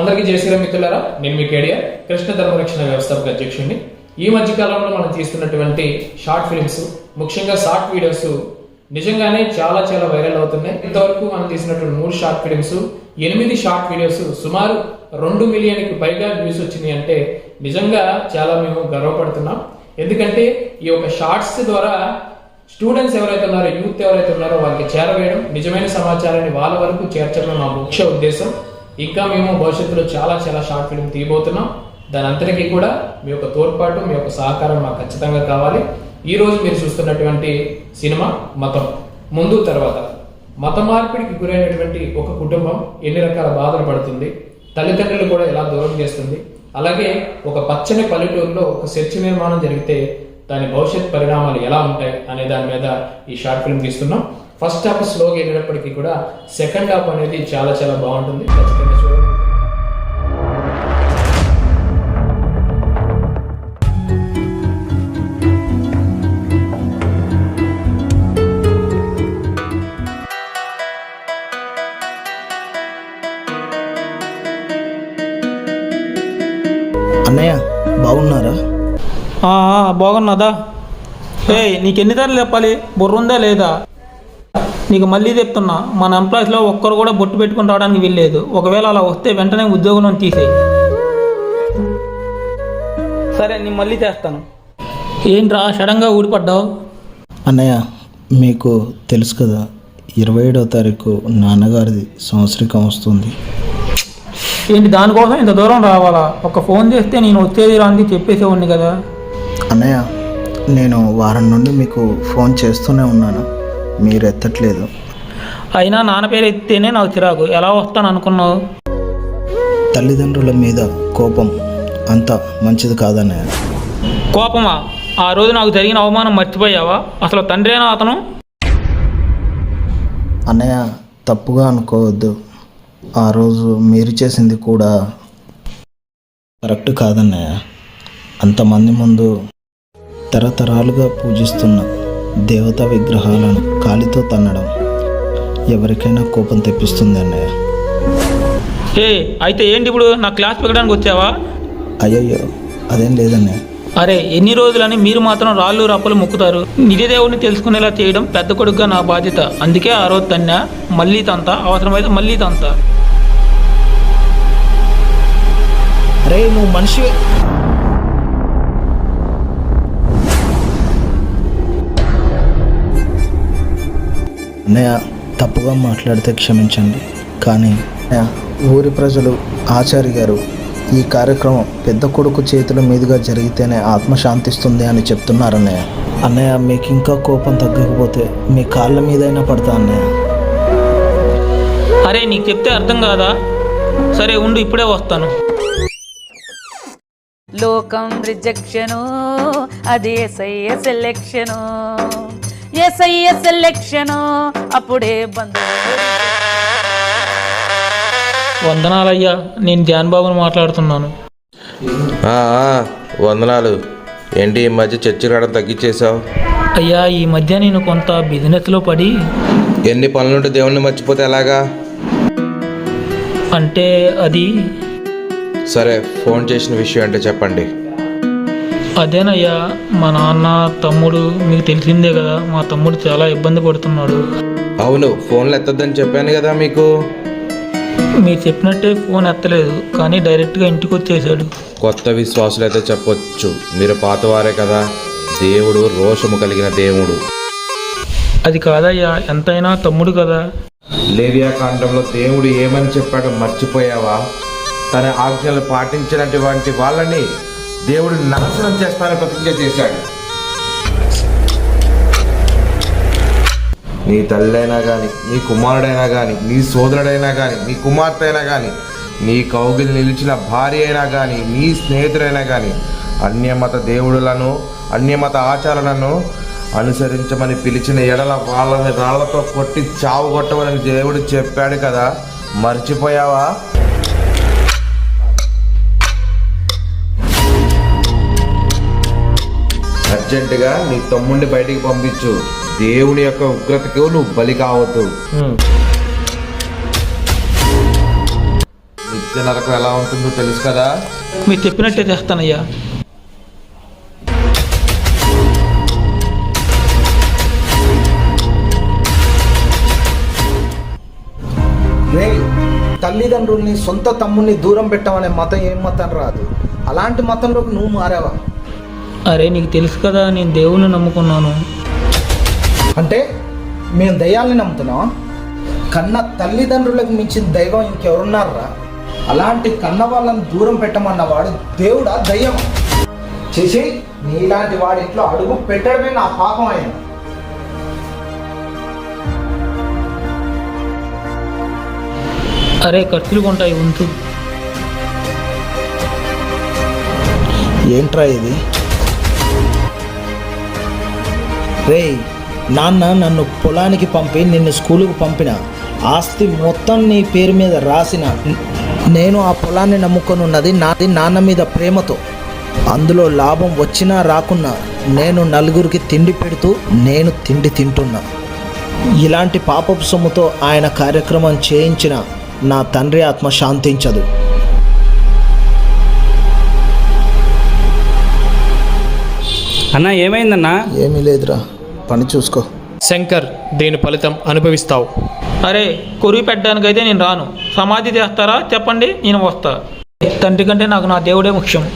అందరికీ జయ మిత్రులారా నేను మీ కేడియా కృష్ణ ధర్మరక్షణ వ్యవస్థాపక అధ్యక్షుడిని. ఈ మధ్య కాలంలో మనం తీస్తున్నటువంటి షార్ట్ ఫిల్మ్స్ ముఖ్యంగా షార్ట్ వీడియోస్ నిజంగానే చాలా చాలా వైరల్ అవుతున్నాయి. ఇంతవరకు మనం తీసినటువంటి మూడు షార్ట్ ఫిలిమ్స్ ఎనిమిది షార్ట్ వీడియోస్ సుమారు రెండు మిలియన్కి పైగా వ్యూస్ వచ్చినాయి అంటే నిజంగా చాలా మేము గర్వపడుతున్నాం. ఎందుకంటే ఈ యొక్క షార్ట్స్ ద్వారా స్టూడెంట్స్ ఎవరైతే ఉన్నారో యూత్ ఎవరైతే ఉన్నారో వాళ్ళకి చేరవేయడం నిజమైన సమాచారాన్ని వాళ్ళ వరకు చేర్చడం మా ముఖ్య ఉద్దేశం. ఇంకా మేము భవిష్యత్తులో చాలా చాలా షార్ట్ ఫిల్మ్ తీయబోతున్నాం. దాని అంతటికీ కూడా మీ యొక్క తోడ్పాటు మీ యొక్క సహకారం మాకు ఖచ్చితంగా కావాలి. ఈ రోజు మీరు చూస్తున్నటువంటి సినిమా మతం. ముందు తర్వాత. మత మార్పిడికి గురైనటువంటి ఒక కుటుంబం ఎన్ని రకాల బాధలు పడుతుంది తల్లిదండ్రులు కూడా ఎలా దూరం చేస్తుంది అలాగే ఒక పచ్చని పల్లెటూరులో ఒక చర్చి నిర్మాణం జరిగితే దాని భవిష్యత్ పరిణామాలు ఎలా ఉంటాయి అనే దాని మీద ఈ షార్ట్ ఫిల్మ్ తీస్తున్నాం. ఫస్ట్ హాఫ్ స్లోగా వెళ్ళినప్పటికీ కూడా సెకండ్ హాఫ్ అనేది చాలా చాలా బాగుంటుంది. ఖచ్చితంగా చూడండి. అన్నయ్య బాగున్నారా? బాగున్నదా? ఏ నీకు ఎన్నిసార్లు చెప్పాలి? బుర్ర ఉందా లేదా? నీకు మళ్ళీ చెప్తున్నా మన ఎంప్లాయీస్లో ఒక్కరు కూడా బొట్టు పెట్టుకుని రావడానికి వీల్లేదు. ఒకవేళ అలా వస్తే వెంటనే ఉద్యోగం తీసేయి. సరే నేను మళ్ళీ చేస్తాను. ఏంట్రా సడన్గా ఊడిపడ్డావు? అన్నయ్య మీకు తెలుసు కదా ఇరవై ఏడవ తారీఖు నాన్నగారిది సంవత్సరికం వస్తుంది. ఏంటి దానికోసం ఇంత దూరం రావాలా? ఒక ఫోన్ చేస్తే నేను వచ్చేది రాంది చెప్పేసేవాడిని కదా. అన్నయ్య నేను వారం నుండి మీకు ఫోన్ చేస్తూనే ఉన్నాను. మీరు ఎత్తట్లేదు అయినా నాన్న పేరు ఎత్తేనే నాకు చిరాకు. ఎలా వస్తాను అనుకున్నావు? తల్లిదండ్రుల మీద కోపం అంత మంచిది కాదన్నయ్య. కోపమా? ఆ రోజు నాకు జరిగిన అవమానం మర్చిపోయావా? అసలు తండ్రేనా అతను? అన్నయ్య తప్పుగా అనుకోవద్దు. ఆ రోజు మీరు చేసింది కూడా కరెక్ట్ కాదన్నయ్య. అంతమంది ముందు తరతరాలుగా పూజిస్తున్న దేవతా విగ్రహాలను కాలితో తన్నడం ఎవరికైనా కోపం తెప్పిస్తుంది అన్నయ్య. ఏ అయితే ఏంటి ఇప్పుడు? నా క్లాస్ పెట్టడానికి వచ్చావా? అయ్యయ్యో అదేం లేదన్నయ్య. అరే ఎన్ని రోజులని మీరు మాత్రం రాళ్ళు రప్పలు మొక్కుతారు. నిజ దేవుడిని తెలుసుకునేలా చేయడం పెద్ద కొడుకుగా నా బాధ్యత. అందుకే ఆ రోజు తన్నా మళ్ళీ తంత అవసరమైతే మళ్ళీ తంత. అరే నువ్వు మనిషి అన్నయ్య తప్పుగా మాట్లాడితే క్షమించండి. కానీ ఊరి ప్రజలు ఆచారి గారు ఈ కార్యక్రమం పెద్ద కొడుకు చేతుల మీదుగా జరిగితేనే ఆత్మ శాంతిస్తుంది అని చెప్తున్నారు అన్నయ్య. అన్నయ్య మీకు ఇంకా కోపం తగ్గకపోతే మీ కాళ్ళ మీదైనా పడతా అన్నయ్య. అరే నీకు చెప్తే అర్థం కాదా? సరే ఉండు ఇప్పుడే వస్తాను. లోకం రిజెక్షను అది సెలెక్షను ఎస్ఐ సెలెక్షను అప్పుడే బంధు వందనాలయ్యా నేను జాన్ బాబుని మాట్లాడుతున్నాను వందనాలు. ఏంటి ఈ మధ్య చర్చి రావడం తగ్గించేశావు అయ్యా ఈ మధ్య నేను కొంత బిజినెస్లో పడి ఎన్ని పనులుంటే దేవుణ్ణి మర్చిపోతే ఎలాగా? అంటే అది సరే ఫోన్ చేసిన విషయం అంటే చెప్పండి. అదేనయ్యా మా నాన్న తమ్ముడు మీకు తెలిసిందే కదా మా తమ్ముడు చాలా ఇబ్బంది పడుతున్నాడు. అవును ఫోన్లు ఎత్తద్దని చెప్పాను కదా మీకు. మీరు చెప్పినట్టే ఫోన్ ఎత్తలేదు కానీ డైరెక్ట్గా ఇంటికి వచ్చేసాడు. కొత్త విశ్వాసులు అయితే చెప్పొచ్చు మీరు పాతవారే కదా. దేవుడు రోషము కలిగిన దేవుడు. అది కాదయ్యా ఎంతైనా తమ్ముడు కదా. లేవియా కాండంలో దేవుడు ఏమని చెప్పాడో మర్చిపోయావా? తన ఆజ్ఞలు పాటించినటువంటి వాళ్ళని దేవుడు నాశనం చేస్తానని ప్రతిజ్ఞ చేశాడు. నీ తల్లైనా కానీ నీ కుమారుడైనా కానీ నీ సోదరుడైనా కానీ నీ కుమార్తె అయినా కానీ నీ కౌగిలి నిలిచిన భార్య అయినా కానీ నీ స్నేహితుడైనా కానీ అన్యమత దేవుడులను అన్యమత ఆచారాలను అనుసరించమని పిలిచిన ఎడల వాళ్ళని రాళ్ళతో కొట్టి చావు కొట్టమని దేవుడు చెప్పాడు కదా. మర్చిపోయావా? అర్జెంటుగా నీ తమ్ముడిని బయటికి పంపించు. దేవుని యొక్క ఉగ్రతకు నువ్వు బలి కావద్దు. నిత్య నరకం ఎలా ఉంటుందో తెలుసు కదా? మీరు చెప్పినట్టే చేస్తానయ్యా. రే తల్లిదండ్రుల్ని సొంత తమ్ముడిని దూరం పెట్టమనే మతం ఏం మతం రాదు. అలాంటి మతంలోకి నువ్వు మారావా? అరే నీకు తెలుసు కదా నేను దేవుణ్ణి నమ్ముకున్నాను. అంటే మేము దయ్యాల్ని నమ్ముతున్నావా కన్న తల్లిదండ్రులకు మించిన దైవం ఇంకెవరున్నారా అలాంటి కన్న వాళ్ళని దూరం పెట్టమన్నవాడు దేవుడా దయ్యం చేసి నీలాంటి వాడి ఇంట్లో అడుగు పెట్టడమే నా పాపం అయింది అరే ఖర్చులు కొంటాయి ఉంచు. ఏంట్రా ఇది? రేయ్ నాన్న నన్ను పొలానికి పంపి నిన్ను స్కూలుకు పంపిన. ఆస్తి మొత్తం నీ పేరు మీద రాసిన. నేను ఆ పొలాన్ని నమ్ముకొని ఉన్నది నాది నాన్న మీద ప్రేమతో. అందులో లాభం వచ్చినా రాకున్నా నేను నలుగురికి తిండి పెడుతూ నేను తిండి తింటున్నా. ఇలాంటి పాపపు సొమ్ముతో ఆయన కార్యక్రమం చేయించిన నా తండ్రి ఆత్మ శాంతించదు. అన్న ఏమైందన్నా? ఏమీ లేదురా. పని చూసుకో. శంకర్ దీని ఫలితం అనుభవిస్తావు. అరే కొరివి పెట్టడానికైతే నేను రాను. సమాధి చేస్తారా? చెప్పండి నేను వస్తా. తండ్రి కంటే నాకు నా దేవుడే ముఖ్యం.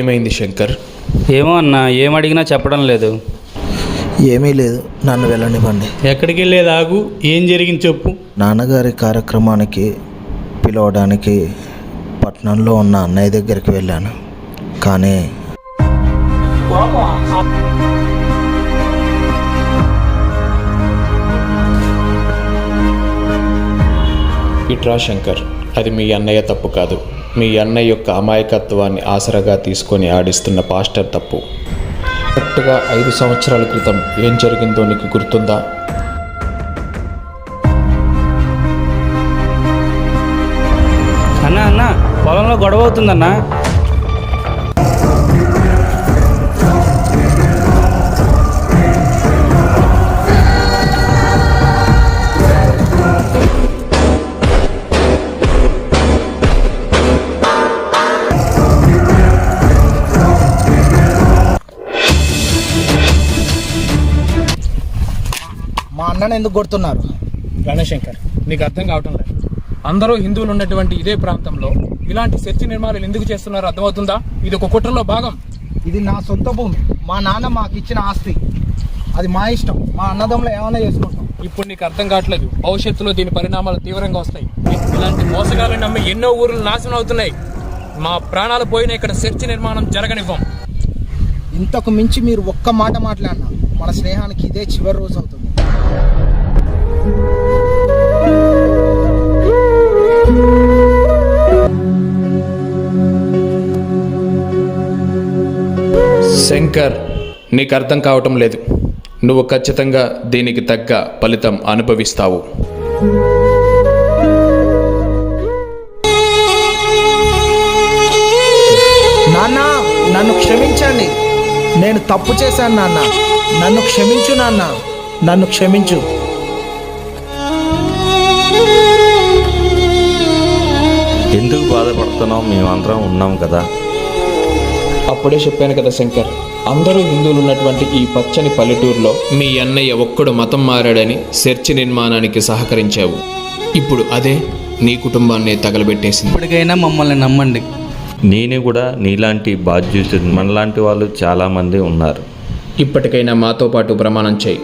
ఏమైంది శంకర్? ఏమో అన్న ఏం అడిగినా చెప్పడం లేదు. ఏమీ లేదు నన్ను వెళ్ళనివ్వండి. ఎక్కడికి వెళ్ళేది ఆగు ఏం జరిగింది చెప్పు. నాన్నగారి కార్యక్రమానికి పిలవడానికి పట్నంలో ఉన్న అన్నయ్య దగ్గరికి వెళ్ళాను. కానీ ఇట్రా శంకర్ అది మీ అన్నయ్య తప్పు కాదు. మీ అన్నయ్య యొక్క అమాయకత్వాన్ని ఆసరాగా తీసుకొని ఆడిస్తున్న పాస్టర్ తప్పు. కరెక్ట్గా ఐదు సంవత్సరాల క్రితం ఏం జరిగిందో నీకు గుర్తుందా? అన్న అన్న పొలంలో గొడవ అవుతుందన్నా. మా అన్నను ఎందుకు కొడుతున్నారు? రణశంకర్ నీకు అర్థం కావటం లేదు. అందరూ హిందువులు ఉన్నటువంటి ఇదే ప్రాంతంలో ఇలాంటి చర్చి నిర్మాణాలు ఎందుకు చేస్తున్నారో అర్థమవుతుందా? ఇది ఒక కుట్రలో భాగం. ఇది నా సొంత భూమి. మా నాన్న మాకు ఇచ్చిన ఆస్తి. అది మా ఇష్టం. మా అన్నదమ్ములు ఏమైనా చేసుకుంటాం. ఇప్పుడు నీకు అర్థం కావట్లేదు. భవిష్యత్తులో దీని పరిణామాలు తీవ్రంగా వస్తాయి. ఇలాంటి మోసగాలను నమ్మి ఎన్నో ఊర్లు నాశనం అవుతున్నాయి. మా ప్రాణాలు పోయిన ఇక్కడ చర్చి నిర్మాణం జరగనివ్వం. ఇంతకు మించి మీరు ఒక్క మాట మాట్లాడినా మన స్నేహానికి ఇదే చివరి రోజు అవుతుంది. శంకర్ నీకు అర్థం కావటం లేదు. నువ్వు ఖచ్చితంగా దీనికి తగ్గ ఫలితం అనుభవిస్తావు. నాన్న నన్ను క్షమించండి. నేను తప్పు చేశాను నాన్న. నన్ను క్షమించు నాన్న. నన్ను క్షమించు. ఎందుకు బాధపడుతున్నావు? మేమందరం ఉన్నాం కదా. అప్పుడే చెప్పాను కదా శంకర్ అందరూ హిందువులు ఉన్నటువంటి ఈ పచ్చని పల్లెటూరులో మీ అన్నయ్య ఒక్కడు మతం మారాడని చర్చి నిర్మాణానికి సహకరించావు. ఇప్పుడు అదే నీ కుటుంబాన్ని తగలబెట్టేసింది. ఇప్పటికైనా మమ్మల్ని నమ్మండి. నేను కూడా నీలాంటి బాధ్యత మనలాంటి వాళ్ళు చాలామంది ఉన్నారు. ఇప్పటికైనా మాతో పాటు ప్రమాణం చేయి.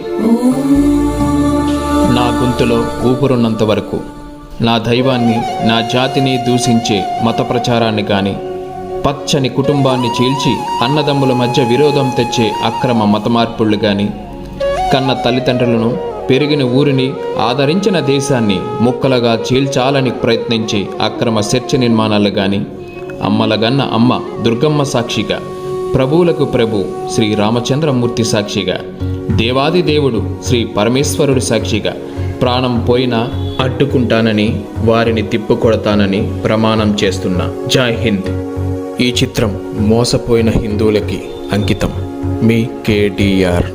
నా గొంతులో ఊపిరున్నంత వరకు నా దైవాన్ని నా జాతిని దూషించే మత ప్రచారాన్ని కానీ పచ్చని కుటుంబాన్ని చీల్చి అన్నదమ్ముల మధ్య విరోధం తెచ్చే అక్రమ మత మార్పుళ్ళు కానీ కన్న తల్లిదండ్రులను పెరిగిన ఊరిని ఆదరించిన దేశాన్ని ముక్కలుగా చీల్చాలని ప్రయత్నించే అక్రమ చర్చ నిర్మాణాలు కానీ అమ్మలగన్న అమ్మ దుర్గమ్మ సాక్షిగా ప్రభువులకు ప్రభు శ్రీ రామచంద్రమూర్తి సాక్షిగా దేవాది దేవుడు శ్రీ పరమేశ్వరుడు సాక్షిగా ప్రాణం పోయినా అడ్డుకుంటానని వారిని తిప్పుకొడతానని ప్రమాణం చేస్తున్నా. జై హింద్. ఈ చిత్రం మోసపోయిన హిందువులకి అంకితం. మీ కేటీఆర్.